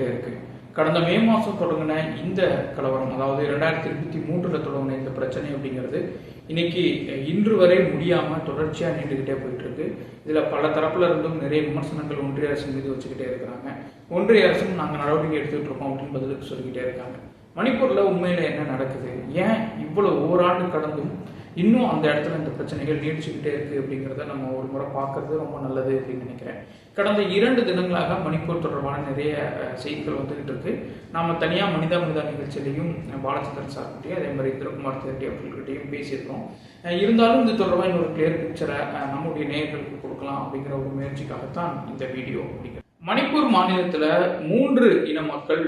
தொந்தரவு இருக்கு. கடந்த மே மாதம் தொடங்கின இந்த கலவரம் அதாவது ரெண்டாயிரத்தி இருபத்தி மூன்றில் தொடங்கின இந்த பிரச்சனை அப்படிங்கிறது இன்னைக்கு இன்று வரை முடியாமல் தொடர்ச்சியாக நீண்டுகிட்டே போயிட்டு இருக்கு இதில் பல தரப்புல இருந்தும் நிறைய விமர்சனங்கள் ஒன்றிய அரசு மீது வச்சுக்கிட்டே இருக்கிறாங்க. ஒன்றிய அரசும் நாங்கள் நடவடிக்கை எடுத்துக்கிட்டு இருக்கோம் அப்படின்னு பதிலுக்கு சொல்லிக்கிட்டே இருக்காங்க. மணிப்பூரில் உண்மையில் என்ன நடக்குது? ஏன் இவ்வளவு ஓராண்டு கடந்தும் இன்னும் அந்த இடத்துல இந்த பிரச்சனைகள் நீடிச்சுக்கிட்டே இருக்கு அப்படிங்கிறத நம்ம ஒரு முறை பார்க்கறது ரொம்ப நல்லது அப்படின்னு நினைக்கிறேன். கடந்த இரண்டு தினங்களாக மணிப்பூர் தொடர்பான நிறைய செய்திகள் வந்துகிட்டு இருக்கு. நாம தனியா மனிதா மனிதா நிகழ்ச்சியிலையும் அஹ், பாலச்சந்திரன் சார்கிட்டையும் அதே மாதிரி இந்திரகுமார் தேர்ட்டி அவர்கள்கிட்டையும் பேசியிருக்கோம். இருந்தாலும் இது தொடர்பாக இன்னொரு கிளியர் பிக்சரை நம்முடைய நேயர்களுக்கு கொடுக்கலாம் அப்படிங்கிற ஒரு முயற்சிக்காகத்தான் இந்த வீடியோ அப்படிங்கிறது. மணிப்பூர் மாநிலத்தில் மூன்று இன மக்கள்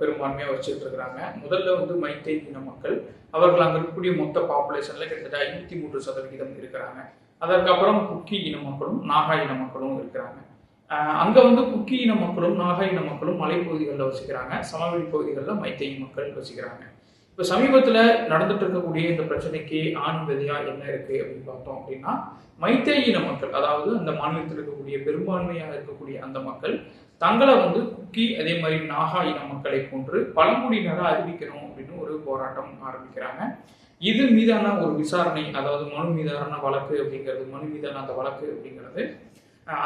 பெரும்பான்மையாக வச்சுட்டு இருக்கிறாங்க. முதல்ல வந்து மைத்தை இன மக்கள். அவர்கள் அங்கே இருக்கக்கூடிய மொத்த பாப்புலேஷன்ல கிட்டத்தட்ட ஐம்பத்தி மூன்று சதவிகிதம் இருக்கிறாங்க. அதற்கப்புறம் குக்கி இன மக்களும் நாகா இன மக்களும் இருக்கிறாங்க. அங்க வந்து குக்கி இன மக்களும் நாகா இன மக்களும் மலைப்பகுதிகளில் வசிக்கிறாங்க. சமவெளி பகுதிகளில் மைத்தை மக்கள் வசிக்கிறாங்க. இப்போ சமீபத்தில் நடந்துட்டு இருக்கக்கூடிய இந்த பிரச்சனைக்கு ஆண் விதையா என்ன இருக்கு அப்படின்னு பார்த்தோம் அப்படின்னா மைத்தேய் இன மக்கள் அதாவது அந்த மாநிலத்தில் இருக்கக்கூடிய பெரும்பான்மையாக இருக்கக்கூடிய அந்த மக்கள் தங்களை வந்து குக்கி அதே மாதிரி நாகா இன மக்களை போன்று பழங்குடியினராக அறிவிக்கணும் அப்படின்னு ஒரு போராட்டம் ஆரம்பிக்கிறாங்க. இது மீதான ஒரு விசாரணை அதாவது மனு மீதான வழக்கு அப்படிங்கிறது மனு மீதான அந்த வழக்கு அப்படிங்கிறது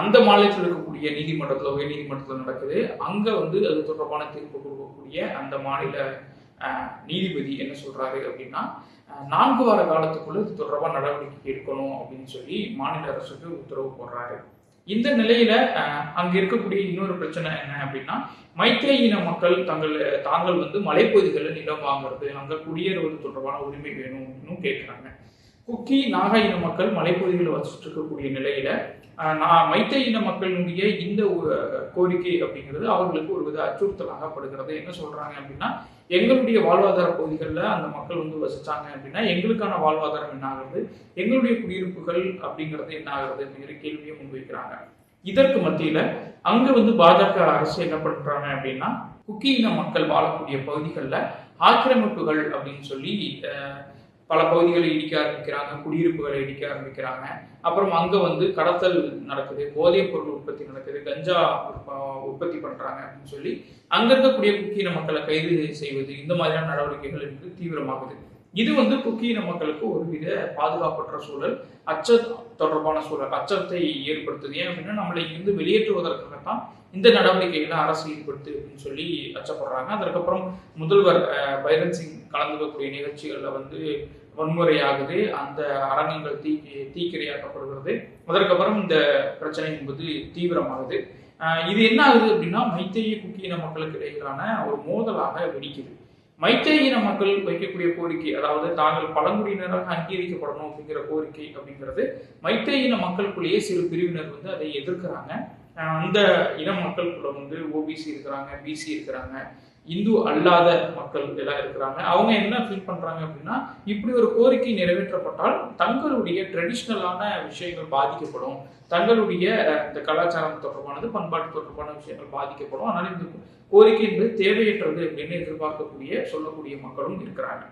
அந்த மாநிலத்தில் இருக்கக்கூடிய நீதிமன்றத்தில் உயர் நீதிமன்றத்தில் நடக்குது. அங்கே வந்து அது தொடர்பான தீர்ப்பு கொடுக்கக்கூடிய அந்த மாநில நீதிபதி என்ன சொல்றாரு அப்படின்னா நான்கு வார காலத்துக்குள்ள இது தொடர்பாக நடவடிக்கை எடுக்கணும் அப்படின்னு சொல்லி மாநில அரசுக்கு உத்தரவு போடுறாரு. இந்த நிலையில அங்க இருக்கக்கூடிய இன்னொரு பிரச்சனை என்ன அப்படின்னா மைத்தேய் இன மக்கள் தங்கள் தாங்கள் வந்து மலைப்பகுதிகளில் நிலம் வாங்குறது அங்க குடியேறுவது தொடர்பான உரிமை வேணும் அப்படின்னு கேட்குறாங்க குக்கி நாகா இன மக்கள் மலைப்பகுதிகளில் வசிச்சுட்டு இருக்கக்கூடிய நிலையில நான் மைத்தை இன மக்களுடைய இந்த ஒரு கோரிக்கை அப்படிங்கிறது அவர்களுக்கு ஒரு வித அச்சுறுத்தலாகப்படுகிறது. என்ன சொல்றாங்க அப்படின்னா எங்களுடைய வாழ்வாதார பகுதிகளில் அந்த மக்கள் வந்து வசித்தாங்க அப்படின்னா எங்களுக்கான வாழ்வாதாரம் என்ன ஆகுறது? எங்களுடைய குடியிருப்புகள் அப்படிங்கிறது என்ன ஆகுறது அப்படிங்கிற கேள்வியை முன்வைக்கிறாங்க இதற்கு மத்தியில அங்க வந்து பாஜக அரசு என்ன பண்றாங்க அப்படின்னா குக்கி இன மக்கள் வாழக்கூடிய பகுதிகளில் ஆக்கிரமிப்புகள் அப்படின்னு சொல்லி பல பகுதிகளை இடிக்க ஆரம்பிக்கிறாங்க குடியிருப்புகளை இடிக்க ஆரம்பிக்கிறாங்க. அப்புறம் அங்கே வந்து கடத்தல் நடக்குது போதைப் பொருள் உற்பத்தி நடக்குது கஞ்சா உற்பத்தி பண்ணுறாங்க அப்படின்னு சொல்லி அங்கே இருக்கக்கூடிய குக்கீன மக்களை கைது செய்வது இந்த மாதிரியான நடவடிக்கைகள் என்பது தீவிரமாகுது. இது வந்து குக்கீன மக்களுக்கு ஒருவித பாதுகாப்பற்ற சூழல் அச்ச தொடர்பான சூழல் அச்சத்தை ஏற்படுத்துது. ஏன் அப்படின்னா நம்மளை இங்கிருந்து வெளியேற்றுவதற்காகத்தான் இந்த நடவடிக்கைகளை அரசு ஈடுபடுத்து அப்படின்னு சொல்லி அச்சப்படுறாங்க. அதற்கப்புறம் முதல்வர் பைரன் சிங் கலந்துக்கக்கூடிய நிகழ்ச்சிகளில் வந்து வன்முறையாகுது. அந்த அரங்கங்கள் தீக்கி தீக்கிரையாக்கப்படுகிறது. அதற்கப்புறம் இந்த பிரச்சனை என்பது தீவிரமாகுது. இது என்ன ஆகுது அப்படின்னா மைத்தேய குக்கியின மக்களுக்கு இடையிலான ஒரு மோதலாக வெடிக்குது. மைத்தேய இன மக்கள் வைக்கக்கூடிய கோரிக்கை அதாவது தாங்கள் பழங்குடியினராக அங்கீகரிக்கப்படணும் அப்படிங்கிற கோரிக்கை அப்படிங்கிறது மைத்தேய இன மக்களுக்குள்ளேயே சிறு பிரிவினர் வந்து அதை எதிர்க்கிறாங்க. அந்த இன மக்களுக்குள்ள வந்து ஓபிசி இருக்கிறாங்க பிசி இருக்கிறாங்க இந்து அல்லாத மக்கள் எல்லாம் இருக்கிறாங்க. அவங்க என்ன ஃபீல் பண்றாங்க அப்படின்னா இப்படி ஒரு கோரிக்கை நிறைவேற்றப்பட்டால் தங்களுடைய ட்ரெடிஷ்னலான விஷயங்கள் பாதிக்கப்படும். தங்களுடைய இந்த கலாச்சாரம் தொடர்பானது பண்பாட்டு தொடர்பான விஷயங்கள் பாதிக்கப்படும். அதனால் இந்த கோரிக்கை என்பது தேவையற்றது அப்படின்னு எதிர்பார்க்கக்கூடிய சொல்லக்கூடிய மக்களும் இருக்கிறாங்க.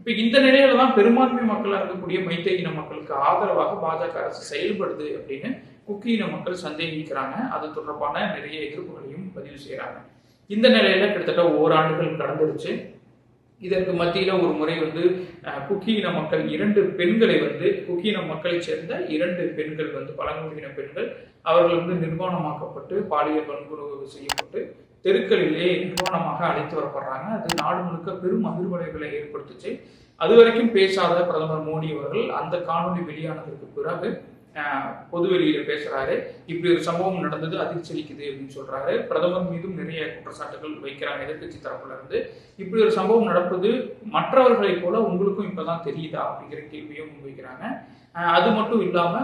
இப்ப இந்த நிலையில தான் பெரும்பான்மை மக்களா இருக்கக்கூடிய மைத்தை இன மக்களுக்கு ஆதரவாக பாஜக அரசு செயல்படுது அப்படின்னு குக்கி இன மக்கள் சந்தேகிக்கிறாங்க. அது தொடர்பான நிறைய எதிர்ப்புகளையும் பதிவு செய்யறாங்க இந்த நிலையில கிட்டத்தட்ட ஓராண்டுகள் கடந்துருச்சு இதற்கு மத்தியில ஒரு முறை வந்து அஹ், குக்கி இன மக்கள் இரண்டு பெண்களை வந்து குக்கி இன மக்களைச் சேர்ந்த இரண்டு பெண்கள் வந்து பழங்குடியின பெண்கள் அவர்கள் வந்து நிர்வாணமாக்கப்பட்டு பாலியல் வன்புணர்வு செய்யப்பட்டு தெருக்களிலே நிர்வாணமாக அழைத்து வரப்படுறாங்க. அது நாடு முழுக்க பெரும் அதிர்வலைகளை ஏற்படுத்துச்சு. அது வரைக்கும் பேசாத பிரதமர் மோடி அவர்கள் அந்த காணொளி வெளியானதற்கு பிறகு பொது வெளியில பேசுறாரு. இப்படி ஒரு சம்பவம் நடந்தது அதிர்ச்சலிக்குது அப்படின்னு சொல்றாரு. பிரதமர் மீதும் நிறைய குற்றச்சாட்டுகள் வைக்கிறாங்க எதிர்கட்சி தரப்புல இருந்து. இப்படி ஒரு சம்பவம் நடப்பது மற்றவர்களைப் போல உங்களுக்கும் இப்பதான் தெரியுதா அப்படிங்கிற கேள்வியும் முன்வைக்கிறாங்க. அது மட்டும் இல்லாம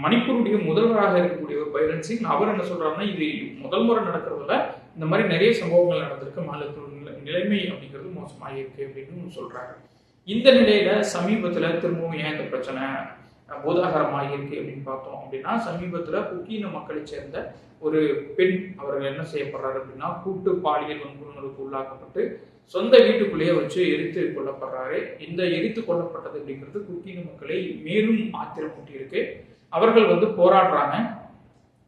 மணிப்பூருடைய முதல்வராக இருக்கக்கூடிய ஒரு பைரன் சிங் அவர் என்ன சொல்றாருன்னா இது முதல் முறை நடக்கிறதுல இந்த மாதிரி நிறைய சம்பவங்கள் நடந்திருக்கு. மாநிலத்தோட நிலைமை அப்படிங்கிறது மோசமாக இருக்கு அப்படின்னு சொல்றாரு. இந்த நிலையில சமீபத்துல திரும்பவும் ஏன் இந்த பிரச்சனை அஹ், இருக்கு அப்படின்னு பார்த்தோம் அப்படின்னா சமீபத்துல குக்கீன மக்களை சேர்ந்த ஒரு பெண் அவர்கள் என்ன செய்யப்படுறாரு அப்படின்னா கூட்டு பாலியல் வன்புணர்வுக்கு உள்ளாக்கப்பட்டு சொந்த வீட்டுக்குள்ளேயே வச்சு எரித்து கொல்லப்படுறாரு. இந்த எரித்து கொல்லப்பட்டது அப்படிங்கிறது குக்கீன மக்களை மேலும் ஆத்திரமூட்டி இருக்கு அவர்கள் வந்து போராடுறாங்க.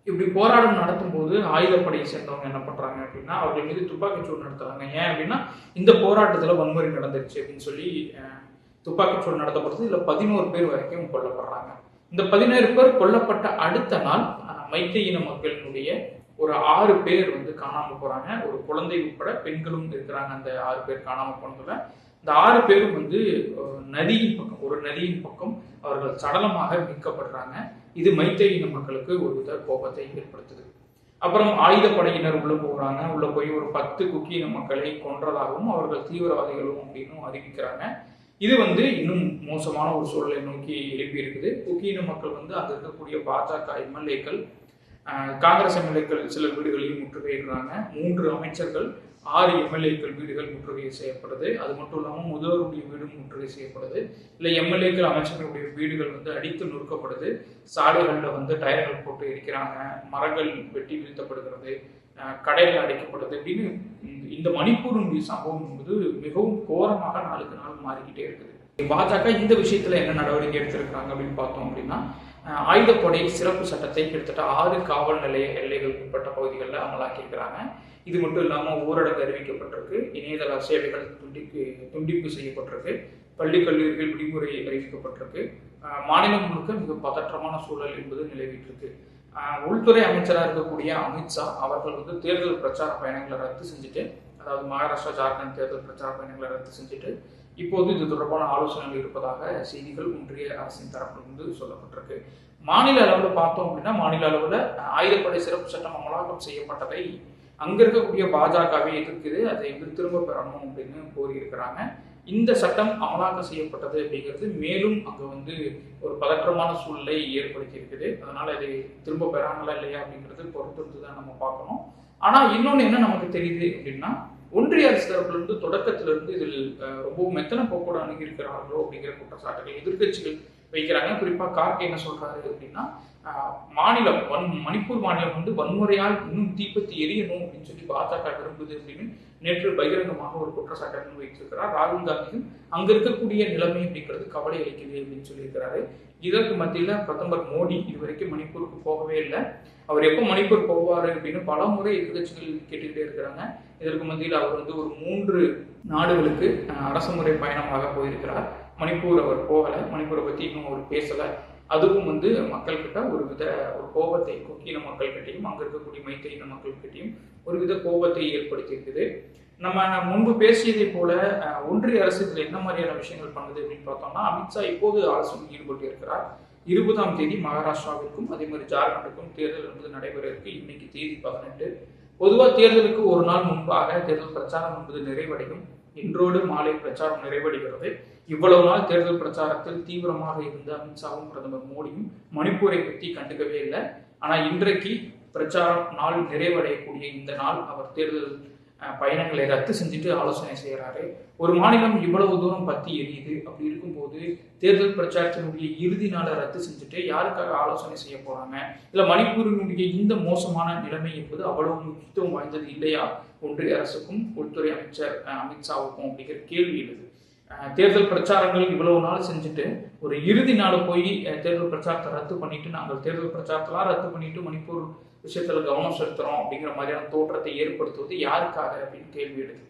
இப்படி போராட்டம் நடத்தும் போது ஆயுதப்படையை சேர்ந்தவங்க என்ன பண்றாங்க அப்படின்னா அவர்கள் மீது துப்பாக்கிச்சூடு நடத்துறாங்க. ஏன் அப்படின்னா இந்த போராட்டத்துல வன்முறை நடந்துருச்சு அப்படின்னு சொல்லி துப்பாக்கிச்சூடு நடத்தப்படுது இதுல பதினோரு பேர் வரைக்கும் கொல்லப்படுறாங்க. இந்த பதினேழு பேர் கொல்லப்பட்ட அடுத்த நாள் அஹ், இன மக்களினுடைய ஒரு ஆறு பேர் வந்து காணாம போறாங்க. ஒரு குழந்தை உட்பட பெண்களும் இருக்கிறாங்க அந்த ஆறு பேர் காணாம போனதுல. இந்த ஆறு பேரும் வந்து நதியின் பக்கம் ஒரு நதியின் பக்கம் அவர்கள் சடலமாக மீட்கப்படுறாங்க. இது மைத்தை இன மக்களுக்கு ஒரு வித கோபத்தை ஏற்படுத்துது. அப்புறம் ஆயுதப்படையினர் உள்ள போகிறாங்க உள்ள போய் ஒரு பத்து குக்கி இன மக்களை கொன்றதாகவும் அவர்கள் தீவிரவாதிகளும் அப்படின்னு அறிவிக்கிறாங்க. இது வந்து இன்னும் மோசமான ஒரு சூழலை நோக்கி எழுப்பி இருக்குது குக்கி இன மக்கள் வந்து அங்க இருக்கக்கூடிய பாஜக எம்எல்ஏக்கள் காங்கிரஸ் எம்எல்ஏக்கள் சில வீடுகளையும் முற்றுகையிடுறாங்க மூன்று அமைச்சர்கள் ஆறு எம்எல்ஏக்கள் வீடுகள் முற்றுகை செய்யப்படுது. அது மட்டும் இல்லாமல் முதல்வருடைய வீடும் முற்றுகை செய்யப்படுது. இல்லை எம்எல்ஏக்கள் அமைச்சர்களுடைய வீடுகள் வந்து அடித்து நொறுக்கப்படுது. சாலைகளில் வந்து டயர்கள் போட்டு எரிக்கிறாங்க. மரங்கள் வெட்டி வீழ்த்தப்படுகிறது. கடைகள் அடைக்கப்படுது அப்படின்னு இந்த- மணிப்பூருடைய சம்பவம் என்பது மிகவும் கோரமாக நாளுக்கு நாள் மாறிக்கிட்டே இருக்குது. பாஜக இந்த விஷயத்துல என்ன நடவடிக்கை எடுத்திருக்காங்க அப்படின்னு பார்த்தோம் அப்படின்னா ஆயுதப்படை சிறப்பு சட்டத்தை கிட்டத்தட்ட ஆறு காவல் நிலைய எல்லைகளுக்கு உட்பட்ட பகுதிகளில் அமலாக்கியிருக்கிறாங்க. இது மட்டும் இல்லாமல் ஊரடங்கு அறிவிக்கப்பட்டிருக்கு. இணையதள சேவைகள் துண்டிப்பு துண்டிப்பு செய்யப்பட்டிருக்கு. பள்ளி கல்லூரிகள் விடுமுறை அறிவிக்கப்பட்டிருக்கு. மாநிலம் முழுக்க மிக பதற்றமான சூழல் என்பது நிலவிட்டிருக்கு. உள்துறை அமைச்சராக இருக்கக்கூடிய அமித்ஷா அவர்கள் வந்து தேர்தல் பிரச்சார பயணங்களை ரத்து செஞ்சுட்டு அதாவது மகாராஷ்டிரா ஜார்க்கண்ட் தேர்தல் பிரச்சார பயணங்களை ரத்து செஞ்சுட்டு இப்போது இது தொடர்பான ஆலோசனைகள் இருப்பதாக செய்திகள் ஒன்றிய அரசின் தரப்பிலிருந்து சொல்லப்பட்டிருக்கு. மாநில அளவில் பார்த்தோம் அப்படின்னா மாநில அளவில் ஆயுதப்படை சிறப்பு சட்டம் அமலாக்கம் செய்யப்பட்டதை அங்க இருக்கக்கூடிய பாஜகவை எதிர்க்குது. அதை வந்து திரும்ப பெறணும் அப்படின்னு கோரியிருக்கிறாங்க. இந்த சட்டம் அமலாக்கம் செய்யப்பட்டது அப்படிங்கிறது மேலும் அங்க வந்து ஒரு பதற்றமான சூழ்நிலை ஏற்படுத்தி இருக்குது அதனால இதை திரும்ப பெறாங்களா இல்லையா அப்படிங்கிறது பொறுத்திருந்து தான் நம்ம பார்க்கணும். ஆனா இன்னொன்னு என்ன நமக்கு தெரியுது அப்படின்னா ஒன்றிய அரசு தரப்பிலிருந்து தொடக்கத்திலிருந்து இதில் ரொம்பவும் மெத்தன போக்கோடு அணுகியிருக்கிறார்களோ அப்படிங்கிற குற்றச்சாட்டுகள் எதிர்க்கட்சிகள் வைக்கிறாங்க. குறிப்பாக கார்கே என்ன சொல்றாரு அப்படின்னா மாநிலம் வன் மணிப்பூர் மாநிலம் வந்து வன்முறையால் இன்னும் தீப்பத்தி எரியணும் அப்படின்னு சொல்லி பாஜக விரும்புது அப்படின்னு நேற்று பகிரங்கமாக ஒரு குற்றச்சாட்டை முன்வைத்திருக்கிறார் ராகுல் காந்தியும் அங்க இருக்கக்கூடிய நிலைமை அப்படிங்கிறது கவலை அளிக்குது அப்படின்னு சொல்லியிருக்கிறாரு. இதற்கு மத்தியில் பிரதமர் மோடி இதுவரைக்கும் மணிப்பூருக்கு போகவே இல்லை. அவர் எப்போ மணிப்பூர் போவார் அப்படின்னு பல முறை எதிர்கட்சிகள் கேட்டுக்கிட்டே இருக்கிறாங்க. இதற்கு மத்தியில் அவர் வந்து ஒரு மூன்று நாடுகளுக்கு அரசு முறை பயணமாக போயிருக்கிறார். மணிப்பூர் அவர் போகலை. மணிப்பூரை பற்றி இன்னும் அவர் பேசலை. அதுவும் வந்து மக்கள்கிட்ட ஒரு வித ஒரு கோபத்தை கொக்கின மக்கள்கிட்டையும் அங்கே இருக்கக்கூடிய மைத்த இன மக்கள்கிட்டையும் ஒரு வித கோபத்தை ஏற்படுத்தியிருக்குது. நம்ம முன்பு பேசியதை போல ஒன்றிய அரசு இதில் என்ன மாதிரியான விஷயங்கள் பண்ணுது அப்படின்னு பார்த்தோம்னா அமித்ஷா இப்போது அரசு ஈடுபட்டு இருக்கிறார். இருபதாம் தேதி மகாராஷ்டிராவிற்கும் அதே மாதிரி ஜார்க்கண்டுக்கும் தேர்தல் என்பது நடைபெற இருக்கு இன்னைக்கு தேதி பதினெட்டு. பொதுவாக தேர்தலுக்கு ஒரு நாள் முன்பாக தேர்தல் பிரச்சாரம் என்பது நிறைவடையும். இன்றோடு மாலை பிரச்சாரம் நிறைவடைகிறது. இவ்வளவு நாள் தேர்தல் பிரச்சாரத்தில் தீவிரமாக இருந்த அமித்ஷாவும் பிரதமர் மோடியும் மணிப்பூரை பற்றி கண்டுக்கவே இல்லை. ஆனால் இன்றைக்கு பிரச்சாரம் நாள் நிறைவடையக்கூடிய இந்த நாள் அவர் தேர்தல் பயணங்களை ரத்து செஞ்சுட்டு ஆலோசனை செய்கிறாரு ஒரு மாநிலம் இவ்வளவு தூரம் பத்தி எரியுது அப்படி இருக்கும்போது தேர்தல் பிரச்சாரத்தினுடைய இறுதி நாளை ரத்து செஞ்சுட்டு யாருக்காக ஆலோசனை செய்ய போறாங்க? இல்லை மணிப்பூரினுடைய இந்த மோசமான நிலைமை என்பது அவ்வளவு முக்கியத்துவம் வாய்ந்தது இல்லையா? ஒன்றிய அரசுக்கும் உள்துறை அமைச்சர் அமித்ஷாவுக்கும் அப்படிங்கிற கேள்வி எழுது. தேர்தல் பிரச்சாரங்கள் இவ்வளவு நாள் செஞ்சுட்டு ஒரு இறுதி நாள் போய் தேர்தல் பிரச்சாரத்தை ரத்து பண்ணிட்டு நாங்கள் தேர்தல் பிரச்சாரத்தெல்லாம் ரத்து பண்ணிட்டு மணிப்பூர் விஷயத்துல கவனம் செலுத்துறோம் அப்படிங்கிற மாதிரியான தோற்றத்தை ஏற்படுத்துவது யாருக்காக அப்படின்னு கேள்வி எடுது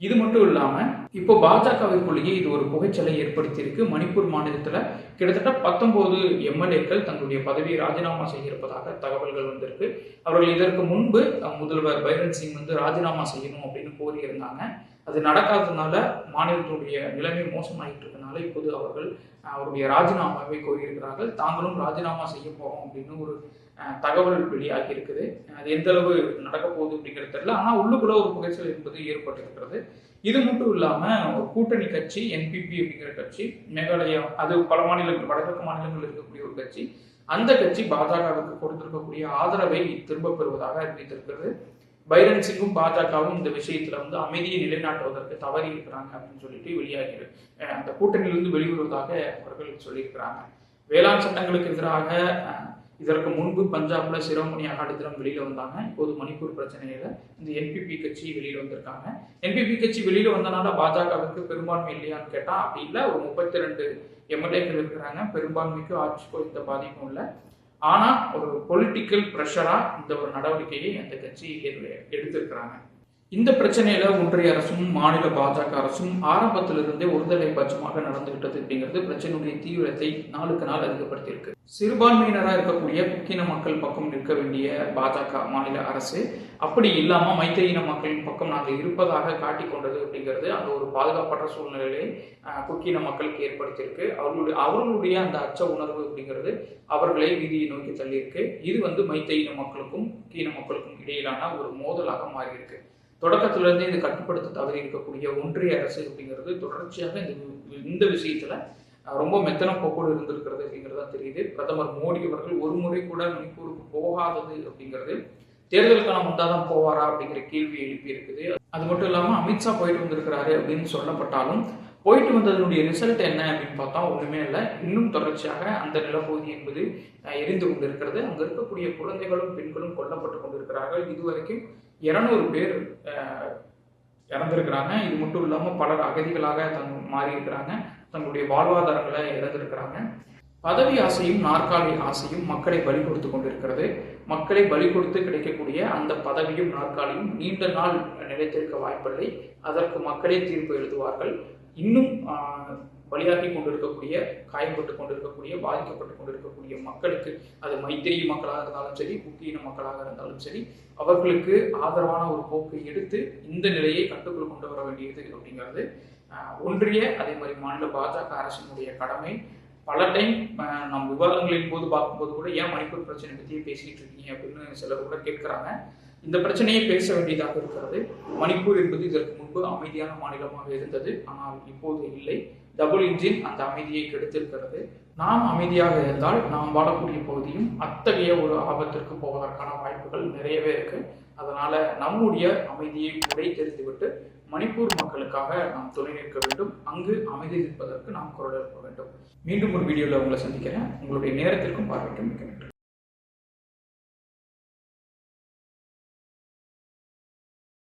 இது மட்டும் இல்லாம இப்போ பாஜகவிற்குள்ளேயே இது ஒரு புகைச்சலை ஏற்படுத்தியிருக்கு. மணிப்பூர் மாநிலத்துல கிட்டத்தட்ட பத்தொன்பது எம்எல்ஏக்கள் தங்களுடைய பதவியை ராஜினாமா செய்ய இருப்பதாக தகவல்கள் வந்திருக்கு. அவர்கள் இதற்கு முன்பு முதல்வர் பைரன் சிங் வந்து ராஜினாமா செய்யணும் அப்படின்னு கோரியிருந்தாங்க. அது நடக்காததுனால மாநிலத்தினுடைய நிலைமை மோசமாகிட்டு இருக்கனால இப்போது அவர்கள் அவருடைய ராஜினாமாவை கோரியிருக்கிறார்கள். தாங்களும் ராஜினாமா செய்ய போகிறோம் அப்படின்னு ஒரு தகவல் வெளியாகி இருக்குது. அது எந்த அளவு நடக்க போகுது அப்படிங்கிறது தெரியல. ஆனால் உள்ளுக்குள்ள ஒரு புகைச்சல் என்பது ஏற்பட்டிருக்கிறது. இது மட்டும் இல்லாமல் ஒரு கூட்டணி கட்சி என்பிபி அப்படிங்கிற கட்சி மேகாலயா அது பல மாநிலங்கள் வடகிழக்கு மாநிலங்கள் இருக்கக்கூடிய ஒரு கட்சி அந்த கட்சி பாஜகவுக்கு கொடுத்திருக்கக்கூடிய ஆதரவை திரும்ப பெறுவதாக அறிவித்திருக்கிறது. பைரன் சிங்கும் பாஜகவும் இந்த விஷயத்துல வந்து அமைதியை நிலைநாட்டுவதற்கு தவறி இருக்கிறாங்க அப்படின்னு சொல்லிட்டு வெளியாகிரு அந்த கூட்டணியிலிருந்து வெளிவருவதாக அவர்கள் சொல்லியிருக்கிறாங்க. வேளாண் சட்டங்களுக்கு எதிராக இதற்கு முன்பு பஞ்சாப்ல சிரோமணி அகாலிதளம் வெளியில வந்தாங்க. இப்போது மணிப்பூர் பிரச்சனையில இந்த என்பிபி கட்சி வெளியில வந்திருக்காங்க. என்பிபி கட்சி வெளியில வந்தனால பாஜகவுக்கு பெரும்பான்மை இல்லையான்னு கேட்டா அப்படி இல்லை. ஒரு முப்பத்தி ரெண்டு எம்எல்ஏக்கள் இருக்கிறாங்க. பெரும்பான்மைக்கு ஆட்சிக்கோ எந்த பாதிப்பும் இல்லை. ஆனால் ஒரு பொலிட்டிக்கல் ப்ரெஷராக இந்த ஒரு நடவடிக்கையை அந்த கட்சி எடுத்திருக்கிறாங்க. இந்த பிரச்சனையில ஒன்றிய அரசும் மாநில பாஜக அரசும் ஆரம்பத்திலிருந்தே ஒருதலை பட்சமாக நடந்துகிட்டது அப்படிங்கிறது பிரச்சனையுடைய தீவிரத்தை நாளுக்கு நாள் அதிகப்படுத்தியிருக்கு. சிறுபான்மையினராக இருக்கக்கூடிய புக்கின மக்கள் பக்கம் நிற்க வேண்டிய பாஜக மாநில அரசு அப்படி இல்லாம மைத்திரியின மக்களின் பக்கம் நாங்கள் இருப்பதாக காட்டிக் கொண்டது அப்படிங்கிறது அந்த ஒரு பாதுகாப்பற்ற சூழ்நிலையை குக்கின மக்களுக்கு ஏற்படுத்தியிருக்கு. அவர்களுடைய அவர்களுடைய அந்த அச்ச உணர்வு அப்படிங்கிறது அவர்களை வீதியை நோக்கி தள்ளியிருக்கு. இது வந்து மைத்தையின மக்களுக்கும் கீன மக்களுக்கும் இடையிலான ஒரு மோதலாக மாறியிருக்கு. தொடக்கத்திலிருந்தே இது கட்டுப்படுத்த தவறி இருக்கக்கூடிய ஒன்றிய அரசு அப்படிங்கிறது தொடர்ச்சியாக இந்த இந்த விஷயத்துல ரொம்ப மெத்தன போக்கோடு இருந்திருக்கிறது அப்படிங்கிறது தான் தெரியுது. பிரதமர் மோடி அவர்கள் ஒரு முறை கூட மணிப்பூருக்கு போகாதது அப்படிங்கிறது தேர்தல் காலம் வந்தால் தான் போவாரா அப்படிங்கிற கேள்வி எழுப்பி இருக்குது அது மட்டும் இல்லாமல் அமித்ஷா போயிட்டு வந்திருக்கிறாரு அப்படின்னு சொல்லப்பட்டாலும் போயிட்டு வந்ததனுடைய ரிசல்ட் என்ன அப்படின்னு பார்த்தா ஒன்றுமே இல்லை. இன்னும் தொடர்ச்சியாக அந்த நிலப்பகுதி என்பது எரிந்து கொண்டிருக்கிறது. அங்கே இருக்கக்கூடிய குழந்தைகளும் பெண்களும் கொல்லப்பட்டு கொண்டிருக்கிறார்கள். இதுவரைக்கும் இரநூறு பேர் இறந்துருக்கிறாங்க. இது மட்டும் இல்லாமல் பலர் அகதிகளாக தங் மாறி இருக்கிறாங்க தங்களுடைய வாழ்வாதாரங்களை இழந்திருக்கிறாங்க. பதவி ஆசையும் நாற்காலி ஆசையும் மக்களை பலி கொடுத்து கொண்டிருக்கிறது. மக்களை பலி கொடுத்து கிடைக்கக்கூடிய அந்த பதவியும் நாற்காலியும் நீண்ட நாள் நிலைத்திருக்க வாய்ப்பில்லை. அதற்கு மக்களே தீர்ப்பு எழுதுவார்கள். இன்னும் பலியாகி கொண்டிருக்கக்கூடிய காயப்பட்டு கொண்டிருக்கக்கூடிய பாதிக்கப்பட்டு கொண்டிருக்கக்கூடிய மக்களுக்கு அது மைத்திரி மக்களாக இருந்தாலும் சரி குக்கியின மக்களாக இருந்தாலும் சரி அவர்களுக்கு ஆதரவான ஒரு போக்கு எடுத்து இந்த நிலையை கட்டுக்குள் கொண்டு வர வேண்டியது அப்படிங்கிறது. ஒன்றிய அதே மாதிரி மாநில பாஜக அரசினுடைய கடமை. பல டைம் நம் விவாதங்களின் போது பார்க்கும்போது கூட ஏன் மணிப்பூர் பிரச்சனை பற்றியே பேசிட்டு இருக்கீங்க அப்படின்னு சிலர் கூட கேட்குறாங்க. இந்த பிரச்சனையை பேச வேண்டியதாக இருக்கிறது. மணிப்பூர் என்பது இதற்கு முன்பு அமைதியான மாநிலமாக இருந்தது. ஆனால் இப்போது இல்லை. டபுள் இன்ஜின் அந்த அமைதியை கெடுத்திருக்கிறது. நாம் அமைதியாக இருந்தால் நாம் வாழக்கூடிய பகுதியும் அத்தகைய ஒரு ஆபத்திற்கு போவதற்கான வாய்ப்புகள் நிறையவே இருக்கு. அதனால நம்முடைய அமைதியை உடை தெரிந்துவிட்டு மணிப்பூர் மக்களுக்காக நாம் துணை நிற்க வேண்டும். அங்கு அமைதி நிற்பதற்கு நாம் குரல் எழுப்ப வேண்டும். மீண்டும் ஒரு வீடியோவில் உங்களை சந்திக்கிறேன். உங்களுடைய நேரத்திற்கும் பார்வைக்கும் மிக்க நன்றி.